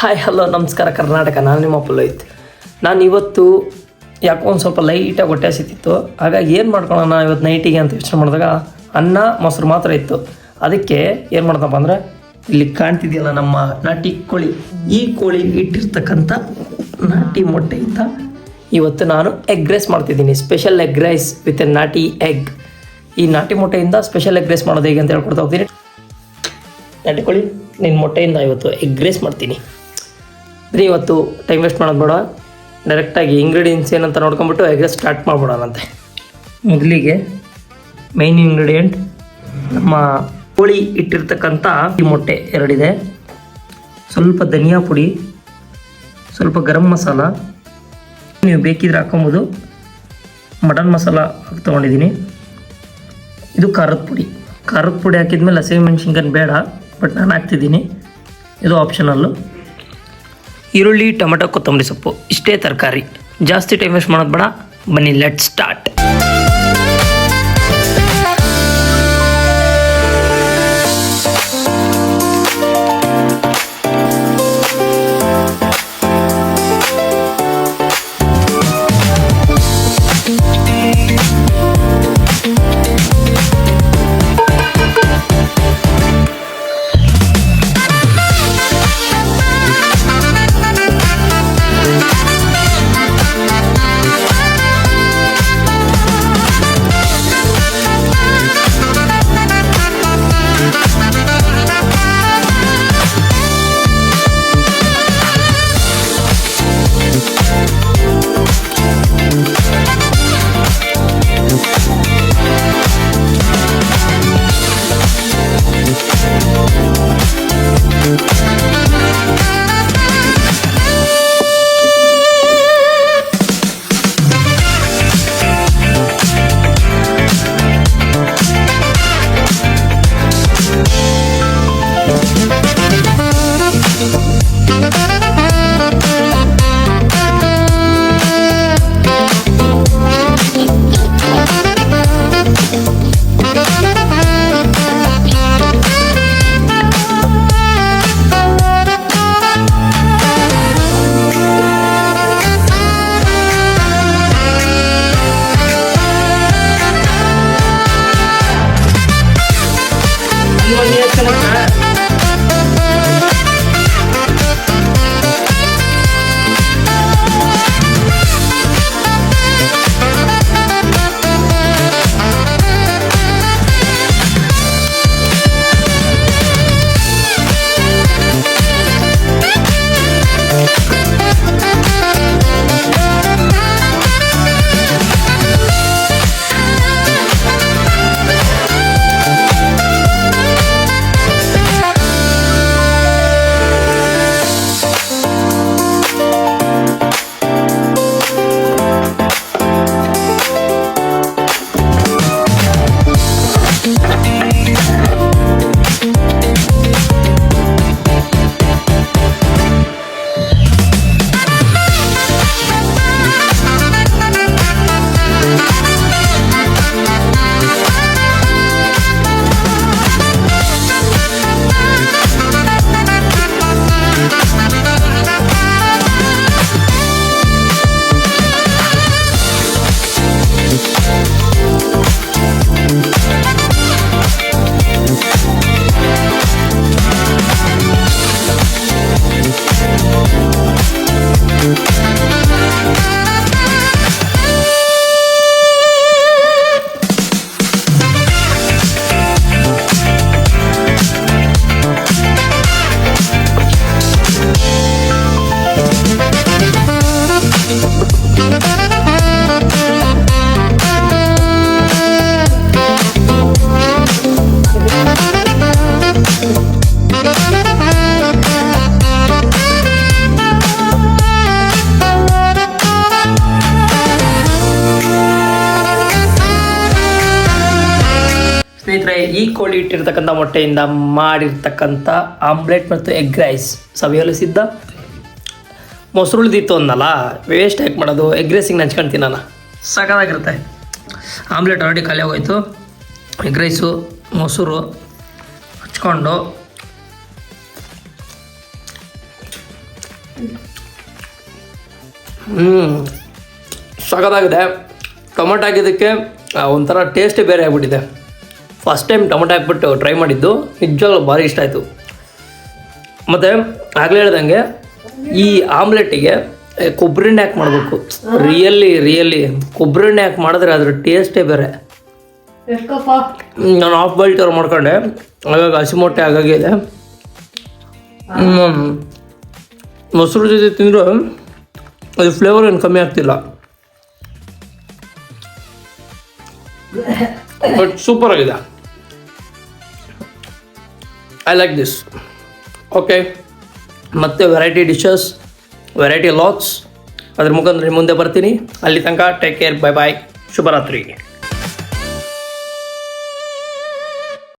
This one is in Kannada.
ಹಾಯ್ ಹಲೋ ನಮಸ್ಕಾರ, ಕರ್ನಾಟಕ. ನಾನು ನಿಮ್ಮ ಪುಲೋಹಿತ್ ನಾನು ಇವತ್ತು ಯಾಕೋ ಒಂದು ಸ್ವಲ್ಪ ಲೈಟಾಗಿ ಹೊಟ್ಟೆ ಸಿಕ್ತಿತ್ತು ಹಾಗಾಗಿ ಏನು ಮಾಡ್ಕೊಳ್ಳೋಣ ಇವತ್ತು ನೈಟಿಗೆ ಅಂತ ಯೋಚನೆ ಮಾಡಿದಾಗ ಅನ್ನ, ಮೊಸರು ಮಾತ್ರ ಇತ್ತು. ಅದಕ್ಕೆ ಏನು ಮಾಡ್ದಪ್ಪ ಅಂದರೆ, ಇಲ್ಲಿ ಕಾಣ್ತಿದೆಯಲ್ಲ ನಮ್ಮ ನಾಟಿ ಕೋಳಿ. ಈ ಕೋಳಿ ಇಟ್ಟಿರ್ತಕ್ಕಂಥ ನಾಟಿ ಮೊಟ್ಟೆಯಿಂದ ಇವತ್ತು ನಾನು ಎಗ್ ರೈಸ್ ಮಾಡ್ತಿದ್ದೀನಿ. Special egg rice with a ನಾಟಿ ಎಗ್ ಈ ನಾಟಿ ಮೊಟ್ಟೆಯಿಂದ ಸ್ಪೆಷಲ್ ಎಗ್ ರೈಸ್ ಮಾಡೋದು ಹೇಗೆ ಅಂತ ಹೇಳ್ಕೊಡ್ತಾ ಹೋಗ್ತೀನಿ. ಕೋಳಿ ನಿನ್ನ ಮೊಟ್ಟೆಯಿಂದ ಇವತ್ತು ಎಗ್ ರೈಸ್ ಮಾಡ್ತೀನಿ. ಬರೀ ಇವತ್ತು ಟೈಮ್ ವೇಸ್ಟ್ ಮಾಡೋದು ಬೇಡ. ಡೈರೆಕ್ಟಾಗಿ ಇಂಗ್ರೀಡಿಯೆಂಟ್ಸ್ ಏನಂತ ನೋಡ್ಕೊಂಬಿಟ್ಟು ರೈಸ್ ಸ್ಟಾರ್ಟ್ ಮಾಡ್ಬಿಡೋಣಂತೆ. ಮೊದಲಿಗೆ ಮೈನ್ ಇಂಗ್ರೀಡಿಯೆಂಟ್ ನಮ್ಮ ಕೋಳಿ ಇಟ್ಟಿರ್ತಕ್ಕಂಥ ಈ ಮೊಟ್ಟೆ ಎರಡಿದೆ. ಸ್ವಲ್ಪ ಧನಿಯಾ ಪುಡಿ, ಸ್ವಲ್ಪ ಗರಂ ಮಸಾಲ, ನೀವು ಬೇಕಿದ್ರೆ ಹಾಕೊಬೋದು ಮಟನ್ ಮಸಾಲ ತೊಗೊಂಡಿದ್ದೀನಿ. ಇದು ಖಾರದ ಪುಡಿ. ಖಾರದ ಪುಡಿ ಹಾಕಿದ್ಮೇಲೆ ಹಸಿಮೆಣ್ಸಿನ್ಕಾಯಿ ಬೇಡ ಬಟ್ ನಾನು ಹಾಕ್ತಿದ್ದೀನಿ. ಇದು ಆಪ್ಷನಲ್ಲು ಈರುಳ್ಳಿ ಟೊಮೆಟೊ ಕೊತ್ತಂಬರಿ ಸೊಪ್ಪು ಇಷ್ಟೇ ತರಕಾರಿ. ಜಾಸ್ತಿ ಟೈಮ್ ವೇಸ್ಟ್ ಮಾಡೋದು ಬೇಡ. ಬನ್ನಿ ಲೆಟ್ ಸ್ಟಾರ್ಟ್ ಸ್ನೇಹಿತರೆ, ಈ ಕೋಳಿ ಇಟ್ಟಿರ್ತಕ್ಕಂಥ ಮೊಟ್ಟೆಯಿಂದ ಮಾಡಿರ್ತಕ್ಕಂಥ ಆಮ್ಲೆಟ್ ಮತ್ತು ಎಗ್ ರೈಸ್. ಸವಿಯಲು ಸಿದ್ಧ? ಮೊಸರು ಉಳಿದಿತ್ತು ಅಂದಲ್ಲ ವೇಸ್ಟ್ ಯಾಕೆ ಮಾಡೋದು? ಎಗ್ ರೈಸಿಗೆ ನಂಚ್ಕೊಂಡು ನಾನು. ಸಾಕಾಗಿರುತ್ತೆ ಆಮ್ಲೆಟ್ ಆಲ್ರೆಡಿ ಖಾಲಿ ಆಗೋಯ್ತು. ಎಗ್ ರೈಸು, ಮೊಸರು ಹಚ್ಕೊಂಡು. ಹ್ಞೂ ಸಕದಾಗಿದೆ ಟೊಮೆಟೊ ಹಾಕಿದ್ದಕ್ಕೆ ಒಂಥರ ಟೇಸ್ಟೇ ಬೇರೆ ಆಗಿಬಿಟ್ಟಿದೆ. ಫಸ್ಟ್ ಟೈಮ್ ಟೊಮೆಟೊ ಹಾಕ್ಬಿಟ್ಟು ಟ್ರೈ ಮಾಡಿದ್ದು ನಿಜವಾಗ್ಲೂ ಭಾರಿ ಇಷ್ಟ ಆಯಿತು. ಮತ್ತು ಆಗಲೇ ಹೇಳ್ದಂಗೆ ಈ ಆಮ್ಲೆಟ್ಟಿಗೆ ಕೊಬ್ಬರಿ ಎಣ್ಣೆ ಹಾಕಿ ಮಾಡಬೇಕು. ರಿಯಲಿ ರಿಯಲಿ ಕೊಬ್ಬರಿ ಎಣ್ಣೆ ಹಾಕಿ ಮಾಡಿದ್ರೆ ಅದ್ರ ಟೇಸ್ಟೇ ಬೇರೆ. ನಾನು ಆಫ್ ಬಾಯ್ಲ್ ಥರ ಮಾಡ್ಕೊಂಡೆ. ಹಾಗಾಗಿ ಹಸಿಮೊಟ್ಟೆ ಹಾಗಾಗಿ ಇದೆ. ಮೊಸರು ಜೊತೆ ತಿಂದರೂ ಅದು ಫ್ಲೇವರ್ ಏನು ಕಮ್ಮಿ ಆಗ್ತಿಲ್ಲ. ಬಟ್ ಸೂಪರ್ ಆಗಿದೆ. ಐ ಲೈಕ್ ದಿಸ್ ಓಕೆ ಮತ್ತೆ ವೆರೈಟಿ ಡಿಶಸ್ ವೆರೈಟಿ ಲಾಕ್ಸ್ ಅದ್ರ ಮುಖಾಂತರ ಮುಂದೆ ಬರ್ತೀನಿ. ಅಲ್ಲಿ ತನಕ ಟೇಕ್ ಕೇರ್ ಬೈ ಬಾಯ್ ಶುಭರಾತ್ರಿ.